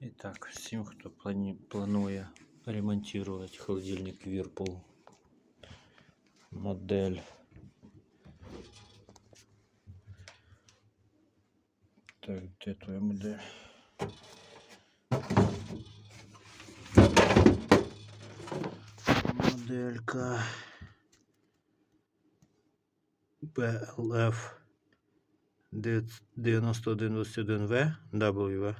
І так, всім, хто плані... планує ремонтувати холодильник Whirlpool, модель. Так, де твоя модель? Моделька BLF 9121V W.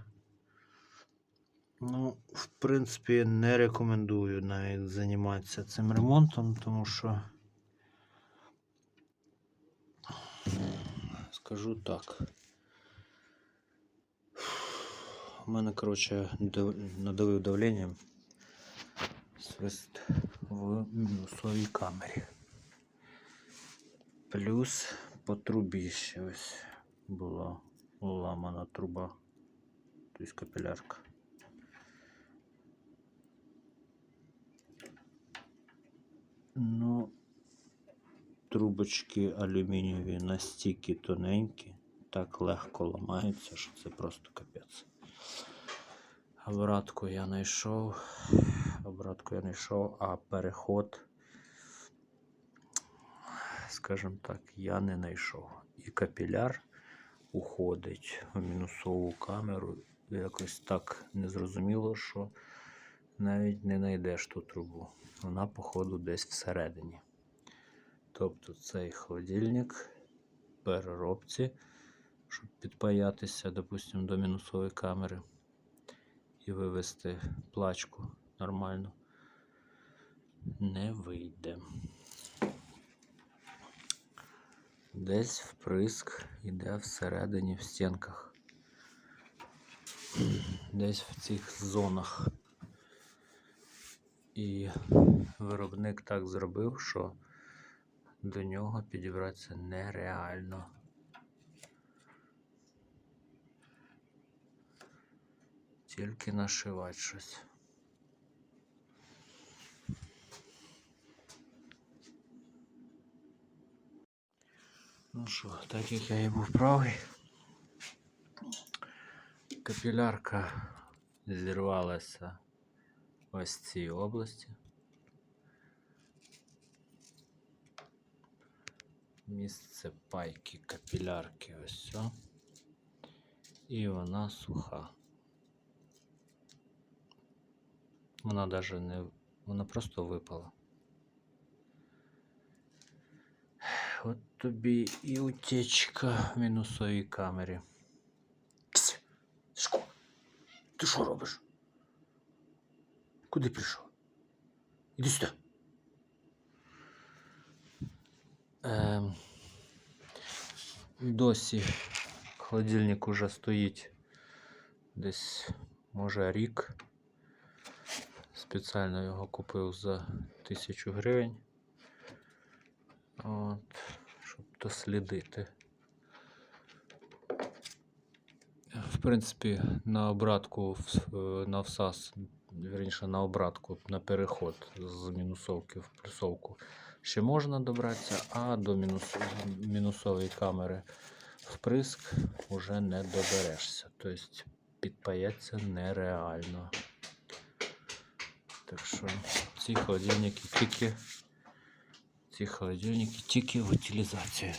Ну, в принципі, не рекомендую навіть займатися цим ремонтом, тому що скажу так. У мене, коротше, дав- надавив давленням свист в мінусовій камері. Плюс по трубі ще ось була ламана труба, тобто капілярка. Ну, трубочки алюмінієві настільки тоненькі, так легко ламаються, що це просто капець. Обратку я знайшов, обратку я знайшов, а переход, скажімо так, я не знайшов. І капіляр уходить в мінусову камеру. Якось так незрозуміло, що навіть не знайдеш ту трубу. Вона, походу, десь всередині. Тобто цей холодильник переробці, щоб підпаятися, допустимо, до мінусової камери і вивести плачку нормально, не вийде. Десь вприск іде всередині в стінках. Десь в цих зонах. І виробник так зробив, що до нього підібратися нереально. Тільки нашивати щось. Ну що, так як я і був правий, капілярка зірвалася ось в цій області. Місце пайки капілярки ось все. І вона суха. Вона даже не. Вона просто випала. От тобі і утечка в мінусовій камері. Псь! Шко, ти що робиш? Куди прийшов? Іди сюди. Ем, досі холодильник уже стоїть десь, може, рік. Спеціально його купив за тисячу гривень. От, щоб дослідити. В принципі, на обратку, е, на всас, вірніше на обратку, на переход з мінусовки в плюсовку ще можна добратися, а до мінус, мінусової камери вприск вже не доберешся. Тобто підпається нереально. Так що ці холодильники тільки ці холодильники тільки в утилізацію.